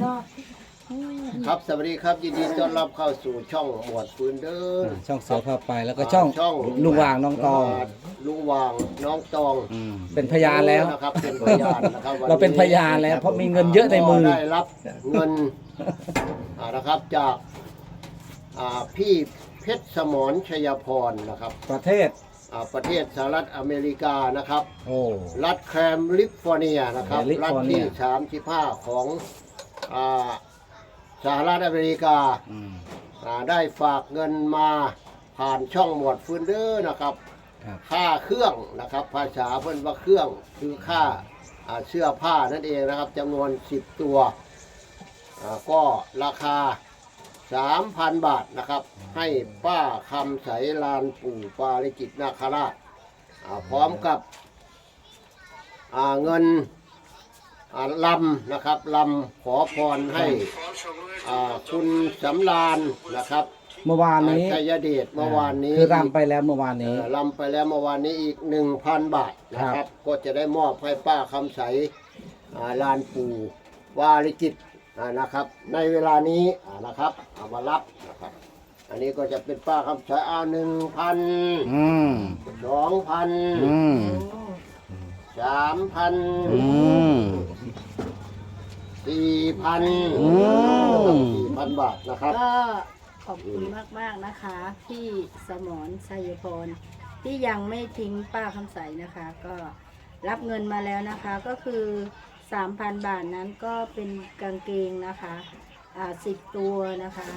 เนาะครับสวัสดีครับยินดีต้อนรับเข้าสู่ช่องหมวดฟืนเด้อช่องเสือพาไปแล้วก็ช่องช่องลุงวางน้องตองลุงวางน้องตองอืมเป็นพยานแล้ว นะครับเป็นพยานนะครับวัเราเป็นพยานแล้วเพราะมีเงินเยอะในมือ ก็ได้รับเงินอ่านะครับจากอ่าพี่เพชรสมรชัยพรนะครับประเทศ อ่าประเทศสหรัฐอเมริกานะครับ โอ้ รัฐแคมลิฟอร์เนียนะครับ แคลิฟรัฐอร์เนีที่ยสามสิบห้าของ อ่าสหรัฐอเมริกาอืมอ่าได้ฝากเงินมาผ่านช่องหมวดฟืนเดอร์นะครับ ครับค่าเครื่องนะครับ ภาษาเพิ่นว่าเครื่องคือค่าอ่าเสื้อผ้านั่นเองนะครับจำนวน 10 ตัวอ่าก็ราคา 3,000 บาทนะครับ ให้ป้าคำใสลานปู่ปาริจิตนาคราชอ่าพร้อมกับอ่าเงินอ่า ลำนะครับลำขอพรให้อ่าคุณสำรานนะครับเมื่อวานนี้ชัยเดชเมื่อวานนี้คือรำไปแล้วเมื่อวานเอ่นี้อลำไปแล้วเมื่อวานนี้อีก 1,000 บาทนะคครัรับบก็จะได้มอบให้ป้าคำใสอ่าลานปู่วาริจิตอ่านะครับ ในเวลานี้อ่านะครับเอามารับนะครับ อันนี้ก็จะเป็นป้าคำใสเอาหนึ่งพันอืมสองพันอืมสามพันอืม สี่พันอืม สี่พันบาทนะครับ ก็ขอบคุณมากๆนะคะ พี่สมรชัยพรที่ยังไม่ทิ้งป้าคำใสนะคะ ก็รับเงินมาแล้วนะคะก็คือ 3,000 บาทนั้นก็เป็นกางเกงนะคะอ่าสิบตัวนะคะ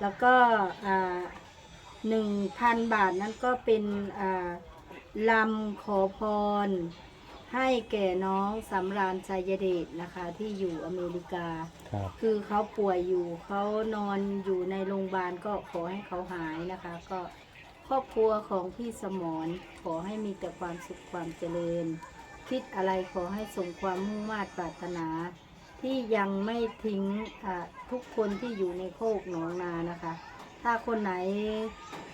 แล้วก็อ่าหนึ่งพันบาทนั้นก็เป็นอ่าลำขอพร ให้แก่น้องสำราญชัยเดชนะคะที่อยู่อเมริกา ครับ คือเขาป่วยอยู่เขานอนอยู่ในโรงพยาบาลก็ขอให้เขาหายนะคะ ก็ครอบครัวของพี่สมรขอให้มีแต่ความสุขความเจริญ คิดอะไรขอให้สมความมุ่งมา่ปรารถนา ที่ยังไม่ทิ้งอ่าทุกคนที่อยู่ในโคกหนองนานะคะ ถ้าคนไหน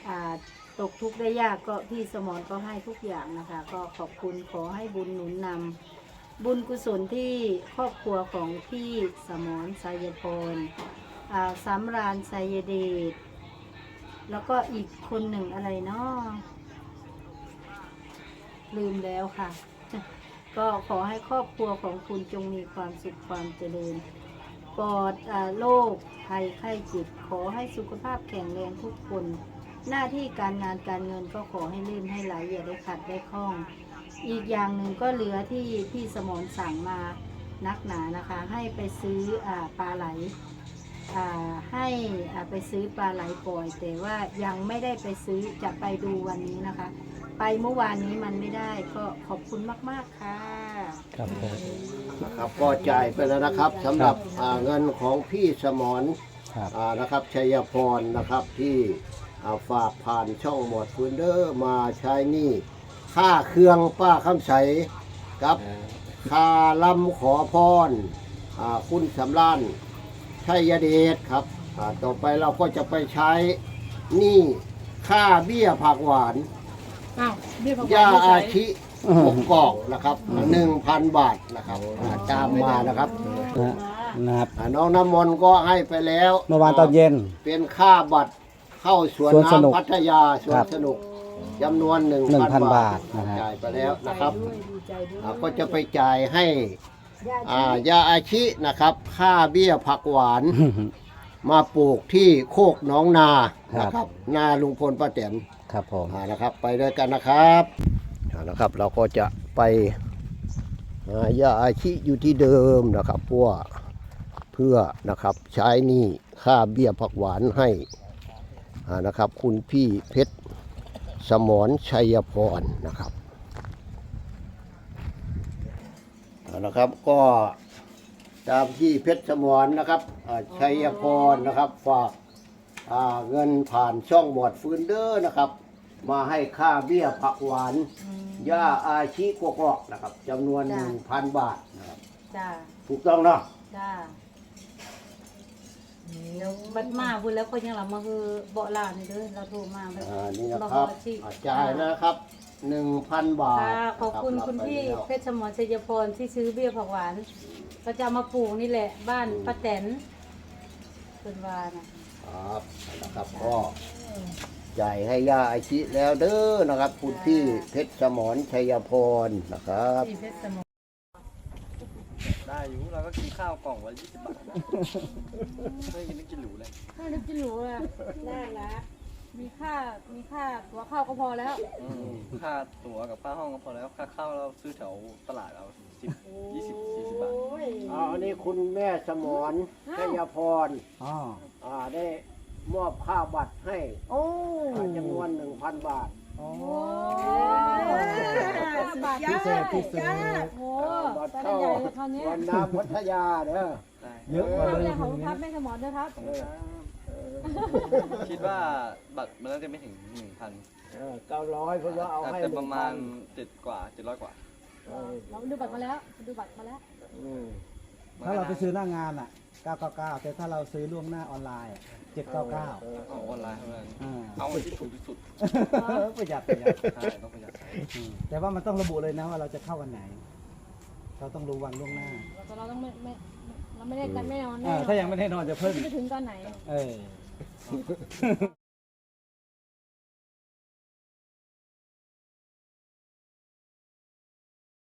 อ่า ตกทุกข์ได้ยากก็พี่สมรก็ให้ทุกอย่างนะคะ ก็ขอบคุณขอให้บุญหนุนนำบุญกุศลที่ครอบครัวของพี่สมรไสยพรอ่าสำราญไสยเดชแล้วก็อีกคนหนึ่งอะไรเนาะลืมแล้วค่ะ ก็ขอให้ครอบครัวของคุณจงมีความสุขความเจริญปลอดอโรคภัยไข้เจ็บขอให้สุขภาพแข็งแรงทุกคน หน้าที่การงานการเงินก็ขอให้ลื่นให้ไหลอย่าได้ขัดได้คล่อง อีกอย่างหนึ่งก็เหลือที่พี่สมรสั่งมานักหนานะคะ ให้ไปซื้ออาปลาไหลอ่าให้อ่าไปซื้อปลาไหลปล่อย แต่ว่ายังไม่ได้ไปซื้อจะไปดูวันนี้นะคะ ไปเมื่อวานนี้มันไม่ได้ก็ขอบคุณมาก ๆ ค่ะ ครับผมนะครับก็จ่ายไปแล้วนะครับสำหรับอ่าเงินของพี่สมรครับอ่านะครับชัยพรนะครับที่ อ่าฝากผ่านช่องหมวดฟืนเดอร์มาใช้หนี่ค่าเครื่องป้าคำใสกับค่าลำขอพรอ่าคุณสำรานชัยเดชครับอ่าต่อไปเราก็จะไปใช้หนี่ค่าเบี้ยผักหวาน อ้าวเรียกว่าย่าไม่อาใช่ชิกกอกนะครับหนึ่งพันบาทนะครับอ่าตามมานะครับนะนะครับอ่าน้องน้ำมนต์ก็ให้ไปแล้วเมื่อวานตอนเย็น เป็นค่าบัตร เข้าสวนสวนสนุกน้ำพัทยาสวคนรับสนุกจำนวนหนึ่ง1,000พันบาบาททนะฮะ จ่ายไปแล้วนะครับดีใจด้วยอ่าก็จะไปจ่ายให้ญาติอ่ายาอาชินะครับ ค่าเบี้ยผักหวาน มาปลูกที่โคกหน้องนาครับ นะครับ นาลุงพลป้าแตนครับผม อ่านะครับ ไปด้วยกันนะครับอ่านะครับ เราก็จะไปหายาอาชิอยู่ที่เดิมนะครับเพราะว่าเพื่อนะครับใช้หนี่ค่าเบี้ยผักหวานให้อ่า นะครับ คุณพี่เพชรสมรชัยพรนะครับอ่านะครับก็ตามที่เพชรสมรนะครับอ่าชัยพรนะครับฝากอ่าเงินผ่านช่องหมวดฟืนเดอร์นะครับ มาให้ค่าเบี้ยผักหวานย่าอาชีกกอกนะครับจำนวน1,000บาทนะครับจ้าถูกต้องเนาะจ้าเดี๋ยว บัดมาพูดแล้วคนยังหลับมาคือเบาะล่างนี่เด้อเราโทรมาแบบอ่านี่นะครับเราอาชีพอ่าจ่ายนะครับ1,000บาทค่ะขอบคุณนะรัคุณพี่รับเพชรสมรชัยพรที่ซื้อเบี้ยผักหวานสเขาจะเอามาปลูกนี่แหละ บ้านป้าแตนเป็นวานะครับนะครับก็จ่ายให้ย่าอาชิแล้วเด้อนะครับ คุณพี่เพชรสมรชัยพรนะครับ ที่เพชรสมอง ได้อยู่เราก็กินข้าวกล่องวันยี่สิบบาทนะไม่กินไม่กินหรูเลยน่านึกจะรู้อะน่ารักมีค่ามีค่าตัวข้าวก็พอแล้ว อืมค่าตั๋วกับค่าห้องก็พอแล้วค่าข้าวเราซื้อแถวตลาดเราสิบยี่สิบสี่สิบบาทอ่าอันนี้คุณแม่สมรชัยพรอ๋ออ่าได้มอบค่าบัตรให้โอ้อ่าจำนวนหนึ่งพันบาท โอ้ พิเศษพิเศษโอ้บัตรแต่เข้าใหญ่เลยคราวนี้วันน้ำพัทยาเด้อได้เยอะกว่าทำเลอะไรยของครับแม่สมอนด้วยครับคิดว่าบัตรมันน่าจะไม่ถึงหนึ่งพันเก้าร้อยเพื่อว่าเอาอาจให้จะหปนึ่ระงมาพัณนเจ็ดกว่าเจ็ดร้อยกว่า เออเราดูบัตรมาแล้ว ดูบัตรมาแล้ว อืม ถ้าเราไปซื้อหน้างานอะ 999 แต่ถ้าเราซื้อล่วงหน้าออนไลน์อะ799เอาออนไลน์เท่านั้นอ่าเอาอันที่ถูกที่สุดประหยัดประหยัดใช่ต้องประหยัดอืมแต่ว่ามันต้องระบุเลยนะว่าเราจะเข้าวันไหน เราต้องรู้วันล่วงหน้าแต่เราต้องไม่ไม่เราไม่ได้กันแน่นอนอ่าถ้ายังไม่แน่นอนจะเพิ่ม จะถึงตอนไหน เออ